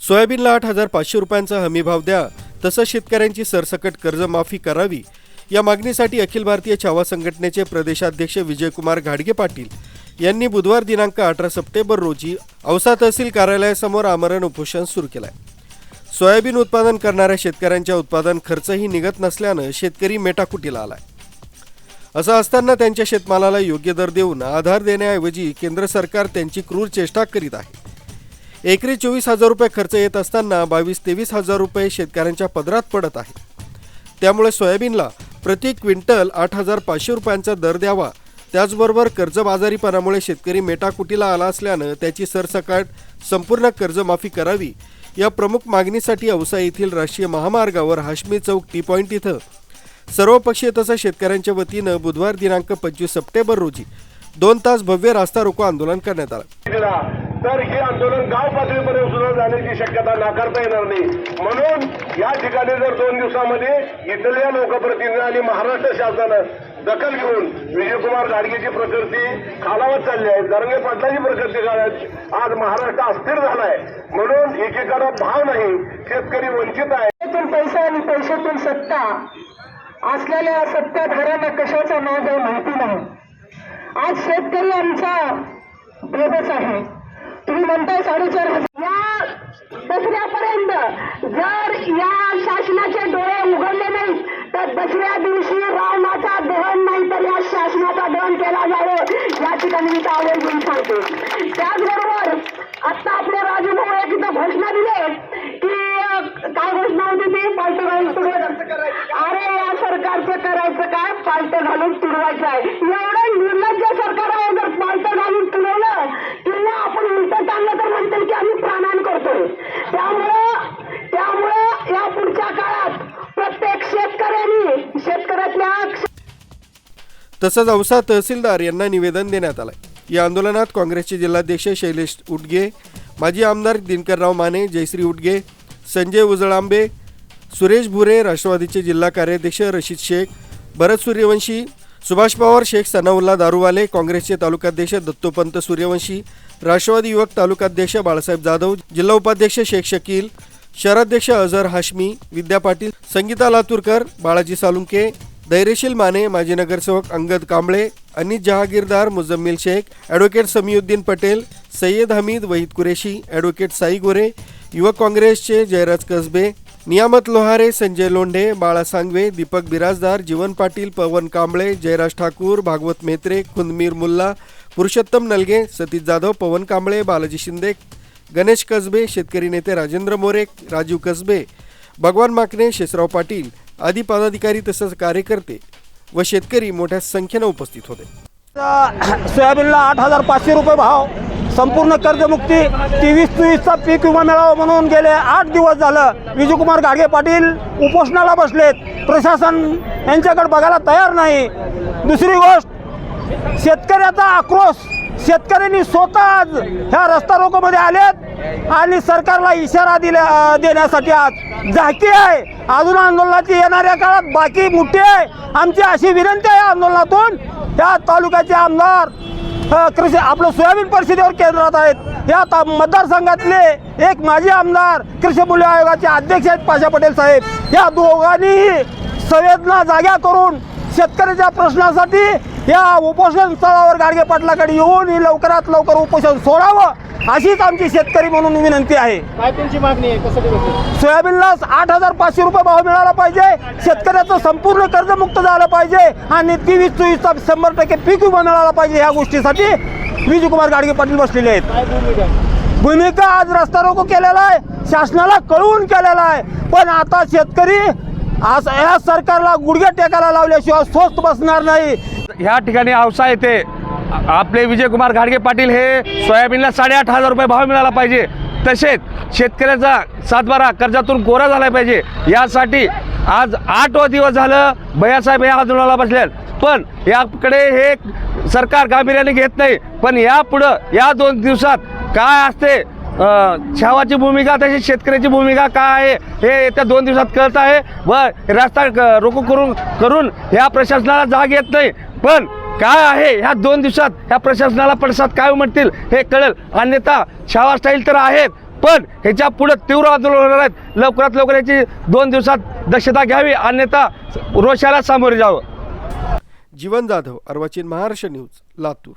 सोयाबीनला आठ हजार पाचशे रुपयांचा हमीभाव द्या तसंच शेतकऱ्यांची सरसकट कर्जमाफी करावी. या मागणीसाठी अखिल भारतीय छावा संघटनेचे प्रदेशाध्यक्ष विजयकुमार घाडगे पाटील यांनी बुधवार दिनांक अठरा सप्टेंबर रोजी औसा तहसील कार्यालयासमोर आमरण उपोषण सुरू केलं आहे सोयाबीन उत्पादन करणाऱ्या शेतकऱ्यांच्या उत्पादन खर्चही निघत नसल्यानं शेतकरी मेटाकुटीला आलाय. असं असताना त्यांच्या शेतमालाला योग्य दर देऊन आधार देण्याऐवजी केंद्र सरकार त्यांची क्रूर चेष्टा करीत आहे. एकरी चोवीस हजार रुपये खर्च येत असताना बावीस तेवीस हजार रुपये शेतकऱ्यांच्या पदरात पडत आहे. त्यामुळे सोयाबीनला प्रति क्विंटल आठ हजार पाचशे रुपयांचा दर द्यावा. त्याचबरोबर कर्जबाजारीपणामुळे शेतकरी मेटाकुटीला आला असल्यानं त्याची सरसकाट संपूर्ण कर्जमाफी करावी. या प्रमुख मागणीसाठी औसा येथील राष्ट्रीय महामार्गावर हाश्मी चौक टी पॉईंट इथं सर्वपक्षीय तसंच शेतकऱ्यांच्या वतीनं बुधवार दिनांक पंचवीस सप्टेंबर रोजी दोन तास भव्य रास्ता रोको आंदोलन करण्यात आलं. तर हे आंदोलन गाव पातळीपर्यंत सुद्धा जाण्याची शक्यता नाकारता येणार नाही. म्हणून या ठिकाणी जर दोन दिवसामध्ये इथल्या लोकप्रतिनिधी आणि महाराष्ट्र शासनानं दखल घेऊन विजयकुमार गाडगेची प्रकृती खालावत चालली आहे. दरंगे पाटलाची प्रकृती खालावत आज महाराष्ट्र अस्थिर झालाय. म्हणून एकीकडे भाव नाही. शेतकरी वंचित आहे. पैसा आणि पैशातून सत्ता असलेल्या सत्ताधाऱ्यांना कशाचा नाद आहे माहिती नाही. आज शेतकरी आमचा बेबस आहे. म्हणताय साडेचार हजार या दसऱ्यापर्यंत जर या शासनाचे डोळे उघडले नाहीत तर दसऱ्या दिवशी रावणाचा दहन नाही तर या शासनाचा दहन केला जावं. या ठिकाणी मी आव्हान घेऊन सांगते. त्याचबरोबर आता आपले राजू भाऊ एक इथं घोषणा दिले की काय घोषणा होती ती? पालट घालून अरे या सरकारचं करायचं काय पालट घालून तुडवायचं आहे. एवढं निर्लज्ज सरकार आहे जर पालट घालून तसंच औसा तहसीलदार यांना निवेदन देण्यात आलंय. या आंदोलनात काँग्रेसचे जिल्हाध्यक्ष शैलेश उटगे माजी आमदार दिनकरराव माने जयश्री उटगे संजय उजळांबे सुरेश भुरे राष्ट्रवादीचे जिल्हा कार्याध्यक्ष रशीद शेख भरत सूर्यवंशी सुभाष पवार शेख सनाउल्ला दारूवाले काँग्रेसचे तालुकाध्यक्ष दत्तोपंत सूर्यवंशी राष्ट्रवादी युवक तालुकाध्यक्ष बाळासाहेब जाधव जिल्हा उपाध्यक्ष शेख शकील शहराध्यक्ष अझर हाशमी विद्या पाटील संगीता लातूरकर बाळाजी सालुंके धैर्यशील माने माजी नगरसेवक अंगद कांबळे अनिस जहागीरदार मुजम्मिल शेख ॲडव्होकेट समीउद्दीन पटेल सय्यद हमीद वहीद कुरेशी ॲडव्होकेट साई गोरे युवक काँग्रेसचे जयराज कसबे नियामत लोहारे संजय लोंढे बाळा सांगवे दीपक बिराजदार जीवन पाटील पवन कांबळे जयराज ठाकूर भागवत मेत्रे खुंदमीर मुल्ला पुरुषोत्तम नलगे सतीश जाधव पवन कांबळे बालाजी शिंदे गणेश कसबे शेतकरी नेते राजेंद्र मोरे राजीव कसबे भगवान माकणे शेषराव पाटील आदी पदाधिकारी तसंच कार्यकर्ते व शेतकरी मोठ्या संख्येनं उपस्थित होते. सोयाबीनला आठ हजार पाचशे रुपये भाव संपूर्ण कर्जमुक्ती तेवीस चोवीसचा पीक विमा मिळावा म्हणून गेले आठ दिवस झालं. विजयकुमार गाडगे पाटील उपोषणाला बसलेत. प्रशासन यांच्याकडे बघायला तयार नाही. दुसरी गोष्ट शेतकऱ्याचा आक्रोश शेतकऱ्यांनी स्वतः आज ह्या रस्ता रोकोमध्ये आलेत आणि सरकारला इशारा दिल्या देण्यासाठी आज झाकी आहे. अजून आंदोलनाची येणाऱ्या काळात बाकी मोठी आहे. आमची अशी विनंती आहे आंदोलनातून. या तालुक्याचे आमदार कृषी आपलं सोयाबीन परिषदेवर केंद्रात आहेत. या ता मतदारसंघातले एक माजी आमदार कृषी मूल्य आयोगाचे अध्यक्ष आहेत पाशा पटेल साहेब. या दोघांनीही संवेदना जाग्या करून शेतकऱ्याच्या प्रश्नासाठी या उपोषण स्थळावर गाडगे पाटलाकडे येऊन ही लवकरात लवकर उपोषण सोडावं अशीच आमची शेतकरी म्हणून विनंती आहे. काय तुमची मागणी आहे. कसं होतं सोयाबीनला आठ हजार पाचशे रुपये भाव मिळाला पाहिजे. शेतकऱ्याचं संपूर्ण कर्जमुक्त झालं पाहिजे. आणि तेवीस चोवीसचा शंभर टक्के पीक विमा मिळाला पाहिजे ह्या गोष्टीसाठी विजयकुमार गाडगे पाटील बसलेले आहेत? भूमिका आज रस्ता रोको केलेला आहे. शासनाला कळवून केलेला आहे. पण आता शेतकरी आज या सरकारला गुडघे टेकायला लावल्याशिवाय स्वस्त बसणार नाही. ह्या ठिकाणी औसा येथे आपले विजयकुमार घाडगे पाटील हे सोयाबीनला साडेआठ हजार रुपये भाव मिळाला पाहिजे. तसेच शेतकऱ्याचा सातबारा कर्जातून कोरा झाला पाहिजे. यासाठी आज आठ दिवस झालं भैयासाहेब या आंदोलनाला बसले पण याकडे हे सरकार गांभीर्याने घेत नाही. पण यापुढं या दोन दिवसात काय असते छावाची भूमिका तशी शेतकऱ्याची भूमिका काय आहे हे येत्या दोन दिवसात कळत आहे. व रस्ता रोको करून करून ह्या प्रशासनाला जाग येत नाही. पण काय आहे ह्या दोन दिवसात ह्या प्रशासनाला पडसाद काय म्हणतील हे कळेल. अन्यथा छावा स्टाईल तर आहेत पण ह्याच्या पुढे तीव्र आंदोलन होणार आहेत. लवकरात लवकर याची दोन दिवसात दक्षता घ्यावी अन्यथा रोषाला सामोरे जावं. जीवन जाधव अर्वाचीन महाराष्ट्र न्यूज लातूर.